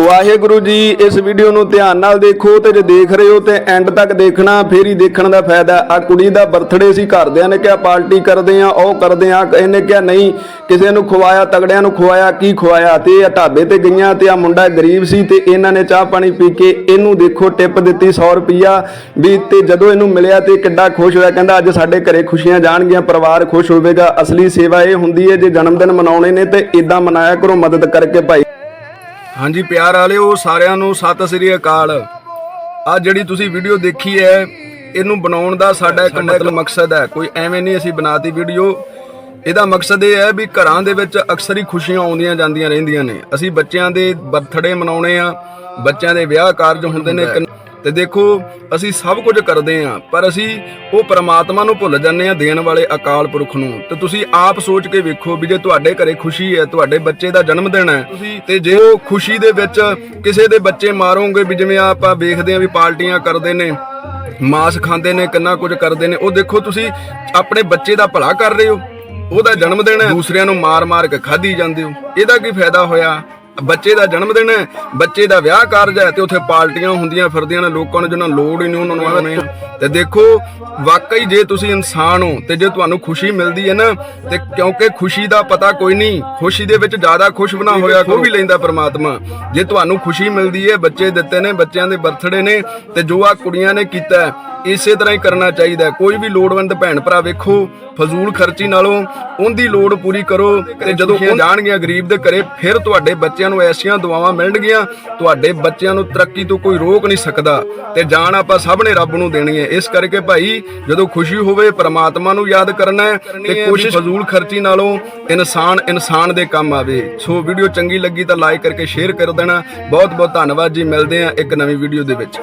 ਵਾਹਿਗੁਰੂ ਜੀ, ਇਸ ਵੀਡੀਓ ਨੂੰ ਧਿਆਨ ਨਾਲ ਦੇਖੋ ਤੇ ਜੇ ਦੇਖ ਰਹੇ ਹੋ ਤੇ ਐਂਡ ਤੱਕ ਦੇਖਣਾ, ਫੇਰ ਹੀ ਦੇਖਣ ਦਾ ਫਾਇਦਾ ਆ ਕੁੜੀ ਦਾ ਬਰਥਡੇ ਸੀ, ਘਰਦਿਆਂ ਨੇ ਕਿਹਾ ਪਾਰਟੀ ਕਰਦੇ ਆ ਉਹ ਕਰਦੇ ਆ ਇਹਨੇ ਕਿਹਾ ਨਹੀਂ, ਕਿਸੇ ਨੂੰ ਖਵਾਇਆ, ਤਗੜਿਆਂ ਨੂੰ ਖਵਾਇਆ, ਕੀ ਖਵਾਇਆ? ਤੇ ਇਹ ਢਾਬੇ ਤੇ ਗਈਆਂ ਤੇ ਆ ਮੁੰਡਾ ਗਰੀਬ ਸੀ ਤੇ ਇਹਨਾਂ ਨੇ ਚਾਹ ਪਾਣੀ ਪੀ ਕੇ ਇਹਨੂੰ ਦੇਖੋ ਟਿਪ ਦਿੱਤੀ 100 ਰੁਪਿਆ ਵੀ ਤੇ ਜਦੋਂ ਇਹਨੂੰ ਮਿਲਿਆ ਤੇ ਕਿੱਡਾ ਖੁਸ਼ ਹੋਇਆ, ਕਹਿੰਦਾ ਅੱਜ ਸਾਡੇ ਘਰੇ ਖੁਸ਼ੀਆਂ ਜਾਣਗੀਆਂ, ਪਰਿਵਾਰ ਖੁਸ਼ ਹੋਵੇਗਾ, ਅਸਲੀ ਸੇਵਾ ਇਹ ਹੁੰਦੀ ਹੈ, ਜੇ ਜਨਮ ਦਿਨ ਮਨਾਉਣੇ ਨੇ ਤੇ ਇਦਾਂ ਮਨਾਇਆ ਕਰੋ, ਮਦਦ ਕਰਕੇ ਭਾਈ। ਹਾਂਜੀ ਪਿਆਰ ਵਾਲਿਓ ਸਾਰਿਆਂ ਨੂੰ ਸਤਿ ਸ੍ਰੀ ਅਕਾਲ। ਆ ਜਿਹੜੀ ਤੁਸੀਂ ਵੀਡੀਓ ਦੇਖੀ ਹੈ ਇਹਨੂੰ ਬਣਾਉਣ ਦਾ ਸਾਡਾ ਇੱਕ ਮਤਲਬ ਮਕਸਦ ਹੈ। ਕੋਈ ਐਵੇਂ ਨਹੀਂ ਅਸੀਂ ਬਣਾਤੀ ਵੀਡੀਓ ਇਹਦਾ ਮਕਸਦ ਇਹ ਹੈ ਵੀ ਘਰਾਂ ਦੇ ਵਿੱਚ ਅਕਸਰ ਹੀ ਖੁਸ਼ੀਆਂ ਆਉਂਦੀਆਂ ਜਾਂਦੀਆਂ ਰਹਿੰਦੀਆਂ ਨੇ। ਅਸੀਂ ਬੱਚਿਆਂ ਦੇ ਬਰਥਡੇ ਮਨਾਉਣੇ ਆ ਬੱਚਿਆਂ ਦੇ ਵਿਆਹ ਕਾਰਜ ਹੁੰਦੇ ਨੇ ਤੇ ਦੇਖੋ, ਅਸੀਂ ਸਭ ਕੁਝ ਕਰਦੇ ਆ ਪਰ ਅਸੀਂ ਉਹ ਪ੍ਰਮਾਤਮਾ ਨੂੰ ਭੁੱਲ ਜਾਂਦੇ ਆ ਦੇਣ ਵਾਲੇ ਅਕਾਲ ਪੁਰਖ ਨੂੰ। ਤੇ ਤੁਸੀਂ ਆਪ ਸੋਚ ਕੇ ਵੇਖੋ ਵੀ ਜੇ ਤੁਹਾਡੇ ਘਰੇ ਖੁਸ਼ੀ ਹੈ, ਤੁਹਾਡੇ ਬੱਚੇ ਦਾ ਜਨਮ ਦਿਨ ਹੈ ਤੇ ਜੇ ਉਹ ਖੁਸ਼ੀ ਦੇ ਵਿੱਚ ਕਿਸੇ ਦੇ ਬੱਚੇ ਮਾਰੋਗੇ ਵੀ ਜਿਵੇਂ ਆਪਾਂ ਵੇਖਦੇ ਆ ਵੀ ਪਾਰਟੀਆਂ ਕਰਦੇ ਨੇ, ਮਾਸ ਖਾਂਦੇ ਨੇ, ਕਿੰਨਾ ਕੁਝ ਕਰਦੇ ਨੇ, ਉਹ ਦੇਖੋ ਤੁਸੀਂ ਆਪਣੇ ਬੱਚੇ ਦਾ ਭਲਾ ਕਰ ਰਹੇ ਹੋ, ਉਹਦਾ ਜਨਮ ਦਿਨ ਹੈ, ਦੂਸਰਿਆਂ ਨੂੰ ਮਾਰ-ਮਾਰ ਕੇ ਖਾਧੀ ਜਾਂਦੇ ਹੋ। ਇਹਦਾ ਕੀ ਫਾਇਦਾ ਹੋਇਆ? ਬੱਚੇ ਦਾ ਜਨਮ ਦਿਨ ਹੈ ਬੱਚੇ ਦਾ ਵਿਆਹ ਕਾਰਜ ਹੈ ਤੇ ਉੱਥੇ ਪਾਰਟੀਆਂ ਹੁੰਦੀਆਂ ਫਿਰਦੀਆਂ ਨੇ ਲੋਕਾਂ ਨੂੰ ਜਿਹਨਾਂ ਲੋੜ ਹੀ ਨਹੀਂ ਉਹਨਾਂ ਨੂੰ ਆਉਣੇ ਆ ਤੇ ਦੇਖੋ ਵਾਕਈ ਜੇ ਤੁਸੀਂ ਇਨਸਾਨ ਹੋ ਤੇ ਜੇ ਤੁਹਾਨੂੰ ਖੁਸ਼ੀ ਮਿਲਦੀ ਹੈ ਨਾ ਤੇ ਕਿਉਂਕਿ ਖੁਸ਼ੀ ਦਾ ਪਤਾ ਕੋਈ ਨਹੀਂ ਖੁਸ਼ੀ ਦੇ ਵਿੱਚ ਜ਼ਿਆਦਾ ਖੁਸ਼ ਬਣਾ ਹੋਇਆ ਕੋਈ ਵੀ ਲੈਂਦਾ ਪ੍ਰਮਾਤਮਾ। ਜੇ ਤੁਹਾਨੂੰ ਖੁਸ਼ੀ ਮਿਲਦੀ ਹੈ ਬੱਚੇ ਦਿੱਤੇ ਨੇ ਬੱਚਿਆਂ ਦੇ ਬਰਥਡੇ ਨੇ ਤੇ ਜੋ ਆ ਕੁੜੀਆਂ ਨੇ ਕੀਤਾ ਇਸੇ ਤਰ੍ਹਾਂ ਹੀ ਕਰਨਾ ਚਾਹੀਦਾ। ਕੋਈ ਵੀ ਲੋੜਵੰਦ ਭੈਣ ਭਰਾ ਵੇਖੋ ਫਜ਼ੂਲ ਖਰਚੀ ਨਾਲੋਂ ਉਹਦੀ ਲੋੜ ਪੂਰੀ ਕਰੋ ਤੇ ਜਦੋਂ ਉਹ ਜਾਣਗੀਆਂ ਗਰੀਬ ਦੇ ਘਰੇ ਫਿਰ ਤੁਹਾਡੇ ਬੱਚਿਆਂ ਨੂੰ ਐਸੀਆਂ ਦੁਆਵਾਂ ਮਿਲਣਗੀਆਂ ਤੁਹਾਡੇ ਬੱਚਿਆਂ ਨੂੰ ਤਰੱਕੀ ਤੋਂ ਕੋਈ ਰੋਕ ਨਹੀਂ ਸਕਦਾ ਤੇ ਜਾਨ ਆਪਾਂ ਸਭ ਨੇ ਰੱਬ ਨੂੰ ਦੇਣੀ ਹੈ। ਇਸ ਕਰਕੇ ਭਾਈ ਜਦੋਂ ਖੁਸ਼ੀ ਹੋਵੇ ਪ੍ਰਮਾਤਮਾ ਨੂੰ ਯਾਦ ਕਰਨਾ ਹੈ ਤੇ ਕੋਸ਼ਿਸ਼ ਫਜ਼ੂਲ ਖਰਚੀ ਨਾਲੋਂ ਇਨਸਾਨ ਇਨਸਾਨ ਦੇ ਕੰਮ ਆਵੇ। ਸੋ ਵੀਡੀਓ ਚੰਗੀ ਲੱਗੀ ਤਾਂ ਲਾਈਕ ਕਰਕੇ ਸ਼ੇਅਰ ਕਰ ਦੇਣਾ। ਬਹੁਤ ਬਹੁਤ ਧੰਨਵਾਦ ਜੀ। ਮਿਲਦੇ ਹਾਂ ਇੱਕ ਨਵੀਂ ਵੀਡੀਓ ਦੇ ਵਿੱਚ।